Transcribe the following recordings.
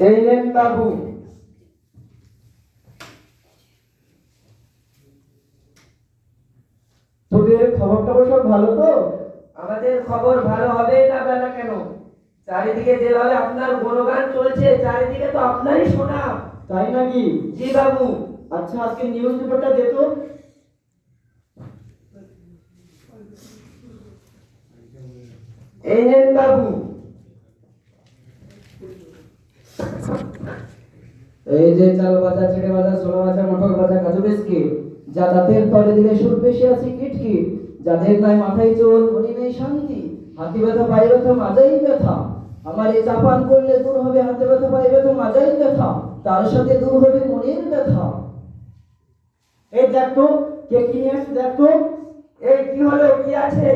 এই নেন বাবু তোদের খবর টবর সব ভালো তো? আমাদের খবর ভালো হবে না বেলা কেন? চারিদিকে যেভাবে আপনার গুণগান চলছে চারিদিকে তো আপনারই শোনা। তাই নাকি? জি বাবু। আচ্ছা আজকে নিউজ পেপারটা দে তো। এই নেন বাবু এই যে চাল বাজা ছেড়ে বাজা সোনা বাজা মটর বাজা কাজু বিস্কিট, যা দাঁতের তলে দিলে সুর বেশি আছে কিটকিট যাদের নাই মাথায় চোর মনে নেই শান্তি, হাতি ব্যথা, পায়ে ব্যথা, মাজাই ব্যথা, আমার এই চাপান করলে দূর হবে হাতে ব্যথা, পায়ে ব্যথা, মাজাই ব্যথা, তার সাথে দূর হবে মনের ব্যথা। এই দেখ কে কি নিয়ে আসছে দেখ এই কি হলো, কি আছে?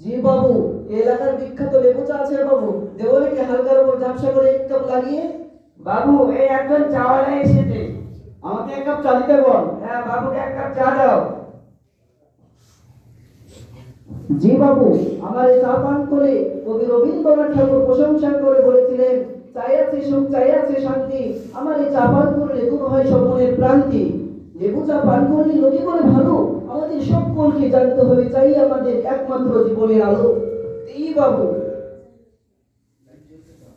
জি বাবু এলাকার বিখ্যাত লেবু চা আছে বাবু, দেবো নাকি হালকার উপর ঝাপসা করে এক কাপ লাগিয়ে বাবু এই একজন চাওয়ালা এসেছে। আমাকে এক কাপ চা দিতে বল। হ্যাঁ বাবুকে এক কাপ চা দাও। জি বাবু আমার এই চা পান করে কবি রবীন্দ্রনাথ ঠাকুর প্রশংসা করে বলেছিলেন চাই আছে সুখ চাই আছে শান্তি আমার এই চা পান করলে দূর হয় সব প্রান্তি লেবু চা পান করলে লোকে করে ভালো আমাদের সকলকে জানতে হবে চাই আমাদের একমাত্র জীবনের আলো। এই বাবু।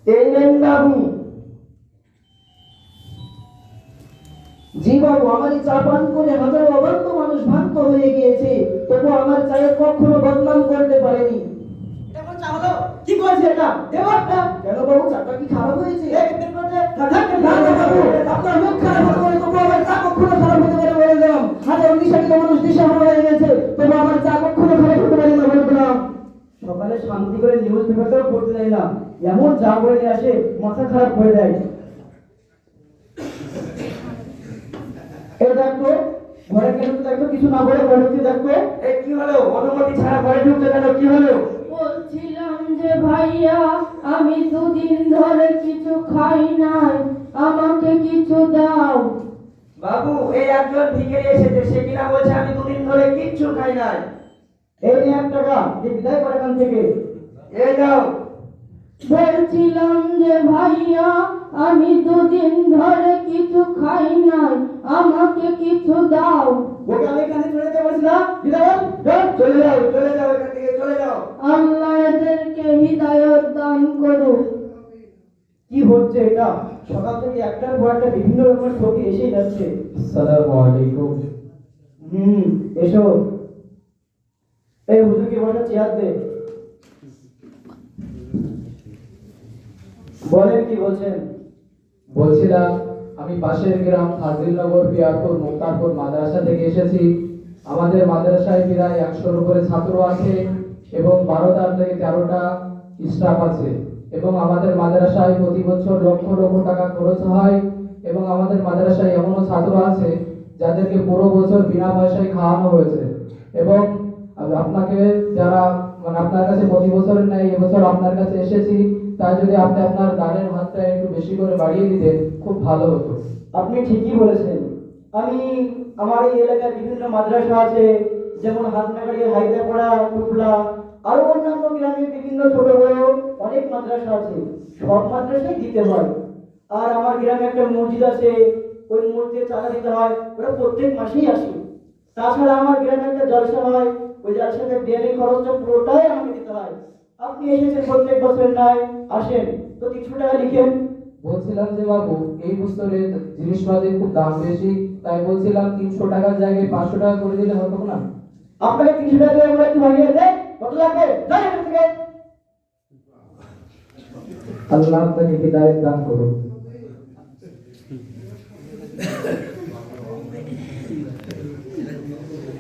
এই নেন বাবু। জি বাবু আমার এই চা পান করে হাজারো অবান্ত মানুষ ভ্রান্ত হয়ে গিয়েছে তবু আমার চায়ের কখনো বদনাম করতে পারেনি এটা কোন চা হলো কি করেছে এটা দেবারটা কেন বাবু চাটা কি খারাপ হয়েছে করে দে না থাক না, না, আপনার মুখ খারাপ হতে তবু আমার চা কখনো খারাপ হতে পারে বলে দিলাম। হাজার নিশাকিত মানুষ দিশাহারা হয়ে গেছে, তবু আমার চা কখনো খারাপ হতে পারে না বলে দিলাম। সকালে শান্তি করে নিউজ পেপারটাও পড়তে না এমন যা বলে আসে মাথা খারাপ হয়ে দেয় এই দেখো ঘরে কেন দেখো কিছু না বলে ঘরে ঢুকতে দেখো। এই কি হলো? অনুমতি ছাড়া ঘরে ঢুকতে কেন? কি হলো? বলছিলাম যে ভাইয়া আমি দুদিন ধরে কিছু খাই নাই আমাকে কিছু দাও। বাবু এই একজন ভিখারি এসেছে সে কিনা বলছে আমি দুদিন ধরে কিচ্ছু খাই নাই। এই নিয়ে এক টাকা যে বিদায় করে এখান থেকে। এই নাও। বলছিলাম যে ভাইয়া আমি দুদিন ধরে কিছু খাই নাই আমাকে কিছু দাও। ওকে আমি এখানে চলে যেতে পারছি না? বিদায় বল, চল। চলে যাও চলে যাও এখান থেকে চলে যাও। আল্লাহ এদেরকে হৃদায়ত দান করুক। কি হচ্ছে এটা? সকাল থেকে একটার পর একটা বিভিন্ন রকমের ছবি এসেই যাচ্ছে। আসসালামু আলাইকুম। হুম এসো। এই হুজুরকে বসা চেয়ার দে? বলেন কি বলছেন? বলছিলাম, আমি পাশের গ্রাম ফাজিলনগর পিয়ারপুর মুক্তারপুর মাদ্রাসা থেকে এসেছি। আমাদের মাদ্রাসায় প্রায় একশোর উপরে ছাত্র আছে এবং বারোটা থেকে তেরোটা স্টাফ আছে। এবং আমাদের মাদ্রাসায় প্রতি বছর লক্ষ লক্ষ টাকা খরচ হয় এবং আমাদের মাদ্রাসায় এমনও ছাত্র আছে যাদেরকে পুরো বছর বিনা পয়সায় খাওয়ানো হয়েছে। এবং আপনাকে যারা মানে আপনার কাছে প্রতি বছর নেয় এবছর আপনার কাছে এসেছি, তাই যদি আপনি আপনার দানের বেশি করে বাড়িয়ে দিতেন খুব ভালো হতো। আপনি ঠিকই বলেছেন। আমি, আমার এই এলাকায় বিভিন্ন মাদ্রাসা আছে, যেমন হাতনাগাড়ি, হায়দ্রাপাড়া টুকলা আরও অন্যান্য গ্রামে বিভিন্ন ছোট বড় অনেক মাদ্রাসা আছে। সব মাদ্রাসাই দিতে হয়। আর আমার গ্রামে একটা মসজিদ আছে, ওই মসজিদে চাঁদা দিতে হয়, ওটা প্রত্যেক মাসেই আসে। তাছাড়া আমার গ্রামে একটা জলসা হয়, ওই জলসাতে ডেলি খরচটা পুরোটাই আমাকে দিতে হয়। আপনি এসেছেন প্রত্যেক বছর নাই আসেন। তো কিছু টাকা লিখেন। বলছিলাম যে বাবু এই বছরে জিনিসপাতির খুব দাম বেশি তাই বলছিলাম তিনশো টাকার জায়গায় পাঁচশো টাকা করে দিলে হতো না। আপনাকে তিনশো টাকা দিয়ে আমরা একটু ভাঙিয়ে দেয় কত লাগবে? যান এখান থেকে। আল্লাহ আপনাকে হৃদায়ত দান করুন।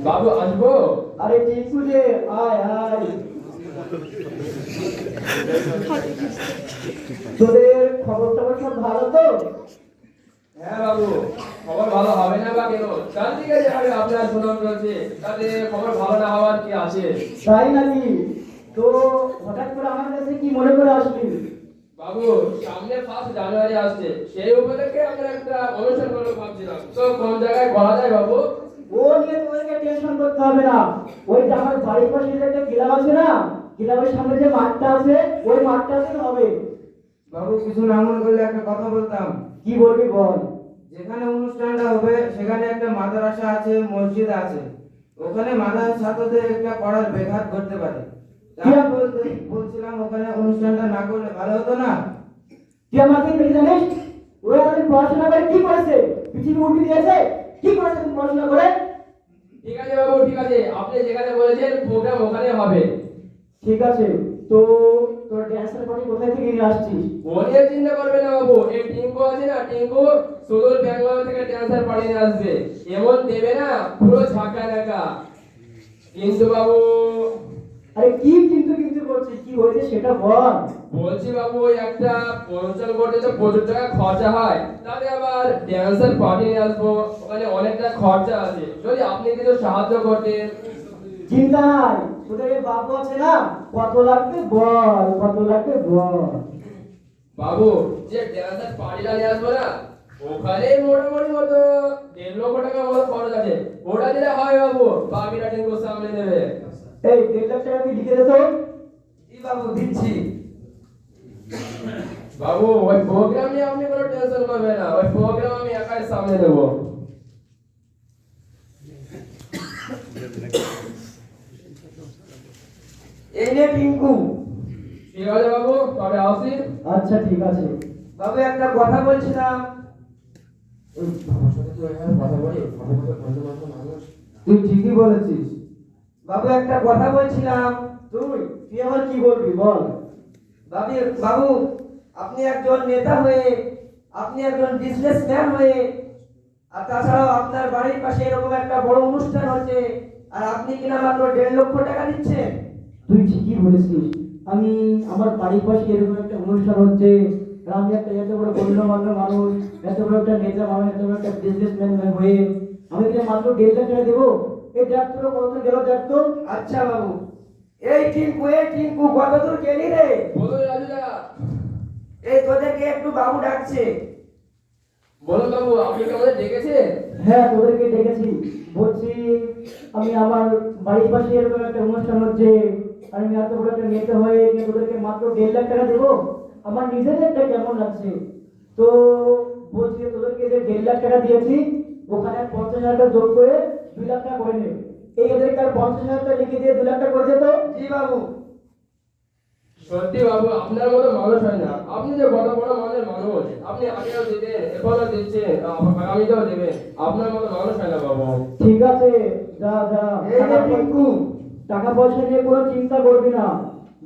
বাবু আসব? আরে টিপু রে আয় আয়। তোদের খবর টবর সব ভালো তো? হ্যাঁ বাবু খবর ভালো হবে না বা কেন? চারদিকে যেভাবে আপনার সুনাম চলছে তাতে খবর ভালো না হওয়ার কি আছে? তাই নাকি? তো হঠাৎ করে আমার কাছে কি মনে করে আসলি? বাবু সামনে ফার্স্ট জানুয়ারি আসছে সেই উপলক্ষে আমরা একটা অনুষ্ঠান করব ভাবছিলাম। তো কোন জায়গায় করা যায় বাবু? ও নিয়ে তোমাদেরকে টেনশন করতে হবে না। ওই যে আমার বাড়ির পাশে যে একটা ক্লাব আছে না ক্লাবের সামনে যে মাঠটা আছে ওই মাঠটাতে হবে। বাবু কিছু না মনে করলে একটা কথা বলতাম। কি বলবি বল? যেখানে অনুষ্ঠানটা হবে সেখানে একটা মাদ্রাসা আছে মসজিদ আছে। ওখানে মাদ্রাসা ছাত্রদের একটা পড়ার ব্যাঘাত করতে পারে। বলছিলাম ওখানে অনুষ্ঠানটা না করলে ভালো হতো না। তুই বেশি জানিস? ওরা আমাদের পড়াশোনা করে কি করেছে? পৃথিবী উল্টে দিয়েছে? কি করেছে তুমি পড়াশোনা করে? ঠিক আছে বাবু ঠিক আছে। আপনি যেখানে বলেছেন প্রোগ্রাম ওখানে হবে। ঠিক আছে। তো কোথায় থেকে নিয়ে আসছিস? ওনিয়ে চিন্তা করবে না বাবু এই টিঙ্কু আছে না টিঙ্কু সুদূর ব্যাঙ্গালোর থেকে ড্যান্সার পাঠিয়ে নিয়ে আসবে। এমন দেবে না পুরো ঝাঁকা নাকা কিন্তু বাবু আরে কি কিন্তু কিন্তু করছিস কি হয়েছে সেটা বল। বলছি বাবু ওই একটা অনুষ্ঠান করতে তো প্রচুর টাকা খরচা হয়। তাতে আবার ড্যান্সার পার্টি নিয়ে আসব। ওখানে অনেকটা খরচা আছে। যদি আপনি কিছু সাহায্য করতেন। চিন্তা নাই তোদের বাবু আছে না? কত লাগবে বল কত লাগবে বল বাবু যে ড্যান্সার পার্টিটা নিয়ে আসব না ওখানে মোটামুটি মতো দেড় লক্ষ টাকা মতো খরচ আছে ওটা দিলে হয় বাবু বাকিটা টিঙ্কু সামনে দেবে এই দেড় লাখ টাকা তুই লিখে দে তো বাবু দিচ্ছি বাবু ওই প্রোগ্রাম নিয়ে আপনি কোনো টেনশন করবেন না ওই প্রোগ্রাম আমি একাই সামনে দেবো এই নে টিঙ্কু ঠিক আছে বাবু তবে আসি। আচ্ছা ঠিক আছে। বাবু একটা কথা বলছিলাম তুই ঠিকই বলেছিস। বাবু একটা কথা বলছিলাম তুই তুই আবার কি বলবি বল? বাবু বাবু আপনি একজন নেতা হয়ে আপনি একজন বিজনেসম্যান হয়ে আর তাছাড়াও আপনার বাড়ির পাশে এরকম একটা বড় অনুষ্ঠান হচ্ছে আর আপনি কিনা মাত্র দেড় লক্ষ টাকা দিচ্ছেন? তুই ঠিকই বলেছিস। আমি আমার বাড়ির পাশে এরকম একটা অনুষ্ঠান হচ্ছে আর আমি একটা এত বড় গণ্যমান্য মানুষ এত বড় একটা নেতা মানুষ এত বড় একটা বিজনেসম্যান হয়ে আমি কি মাত্র দেড় লাখ টাকা দেবো? এই দেখ তোর কত গেল দেখ তো। আচ্ছা বাবু এই টিঙ্কু এই টিঙ্কু কত দূর গেলি রে রাজুদা। এই তোদেরকে একটু বাবু ডাকছে। বলো বাবু আপনি কি আমাদের ডেকেছেন? হ্যাঁ তোদেরকে ডেকেছি। বলছি আমি আমার বাড়ির পাশে এরকম একটা অনুষ্ঠান হচ্ছে আমি এত বড় একটা নেতা হয়ে গিয়ে তোদেরকে মাত্র দেড় লাখ টাকা দেবো। আমার নিজের একটা কেমন লাগছে? তো বলছি তোদেরকে যে দেড় লাখ টাকা দিয়েছি ওখানে পঞ্চাশ হাজার টাকা যোগ করে দুই লাখ টাকা করে নে এই এদেরকে আর পঞ্চাশ হাজার টাকা লিখে দিয়ে দু লাখ টাকা করে দে তো? জি বাবু। সত্যি বাবু আপনার মতো মানুষ হয় না। আপনি যে বড় বড় মনের মানুষ আপনি আগেও দিতেন এখনও দিচ্ছেন আগামীতেও দেবেন। আপনার মতো মানুষ হয় না বাবু। ঠিক আছে যা যা। এই যে টাকা পয়সা নিয়ে কোনো চিন্তা করবি না।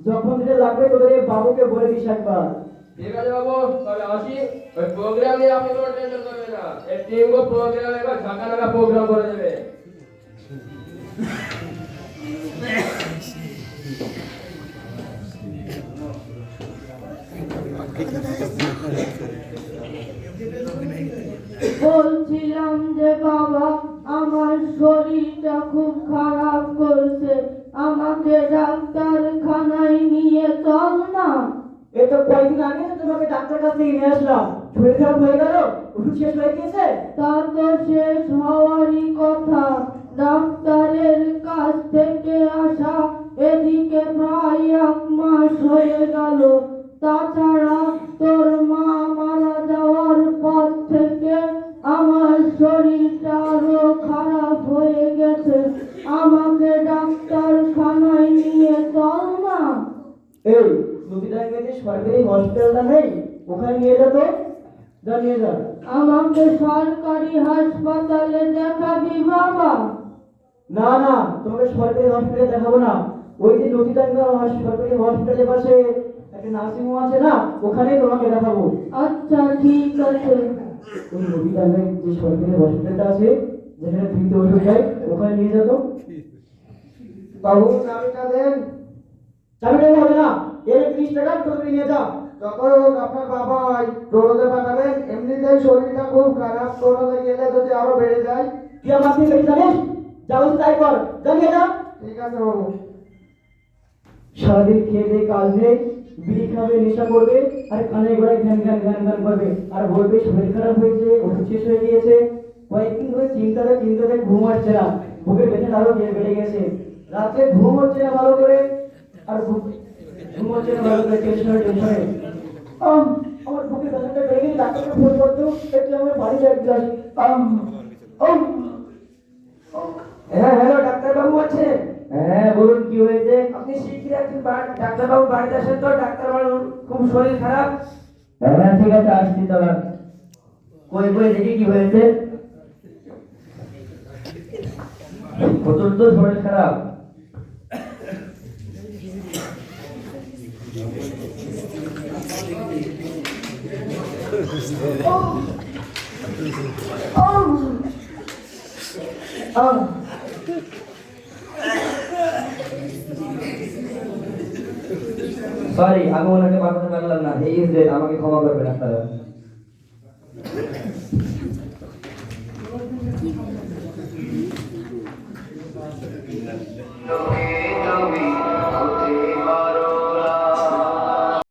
যখন যেটা লাগবে তোদের এই বাবুকে বলে দিস একবার। ঠিক আছে বাবু তবে আসি। ওই প্রোগ্রাম নিয়ে আপনি কোনো টেনশন করবেন না। এই টিমগো প্রোগ্রাম একবার ঝাঁকা নাকা প্রোগ্রাম করে দেবে। বলছিলাম যে আসলাম শরীর খারাপ হয়ে গেল? ওষুধ শেষ হয়ে গিয়েছে? তা তো শেষ হওয়ারই কথা। ডাক্তারের কাছ থেকে আসা এদিকে প্রায় এক মাস হয়ে গেল। তাছাড়া তোর মা মারা যাওয়ার পর থেকে আমার শরীরটা আরও খারাপ হয়ে গেছে। আমাকে ডাক্তারখানায় নিয়ে চল না। এই নদীটাকে যে সরকারি হসপিটালটা নেই? ওখানে নিয়ে যা তো। যা নিয়ে যা। আমাকে সরকারি হাসপাতালে দেখাবি বাবা? না না তোমাকে সরকারি হসপিটালে দেখাবো না। ওই যে নদীটাঙ্গা সরকারি হসপিটালের পাশে একটা নার্সিং হোম আছে না ওখানেই তোমাকে দেখাবো। আচ্ছা ঠিক আছে। ওই নদীটাঙ্গায় যে সরকারি হসপিটালটা আছে যেখানে ফ্রিতে ওষুধ দেয় ওখানে নিয়ে যা তো। বাবু চাবিটা দেন। চাবিটা হবে না। এর ত্রিশ টাকা তোকে নিয়ে যা। যখন হোক আপনার বাবা হয় টোটোতে পাঠাবেন এমনিতেই শরীরটা খুব খারাপ টোটোতে গেলে যদি আরও বেড়ে যায়। তুই আমার থেকে বেশি জানিস যা বলছি তাই কর। জানিয়ে যা ঠিক আছে বাবু। সারাদিন খেয়ে দিয়ে কাজ নেই বিড়ি খাবে নেশা করবে আর কানে গোড়ায় ঘ্যান ঘ্যান ঘ্যান ঘ্যান করবে। আর বলবে শরীর খারাপ হয়েছে ওষুধ শেষ হয়ে গিয়েছে। কয়েকদিন ধরে চিন্তাতে চিন্তাতে ঘুম আসছে না। বুকের ভেতরে আরও বেড়ে বেড়ে গেছে। রাতে ঘুম হচ্ছে না ভালো করে আর ঘুম হচ্ছে না ভালো করে টেনশনে টেনশনে আমার বুকে ব্যথাটা বেড়ে গেছে ডাক্তারকে ফোন করতো একটু আমার বাড়ি লাগবে আহ আহ হ্যাঁ হ্যালো ডাক্তার বাবু আছেন হ্যাঁ বলুন, কি হয়েছে? আপনি শিগগিরই একদিন বা- ডাক্তার বাবু বাড়িতে আসেন তো ডাক্তার বাবুর খুব শরীর খারাপ। হ্যাঁ ঠিক আছে, আসছি দাদা কই কই, দেখি কি হয়েছে। প্রচণ্ড শরীর খারাপ। সরি আমি ওনাকে বাঁচাতে পারলাম না। এই ইজ আমাকে ক্ষমা করবে ডাক্তার তুমি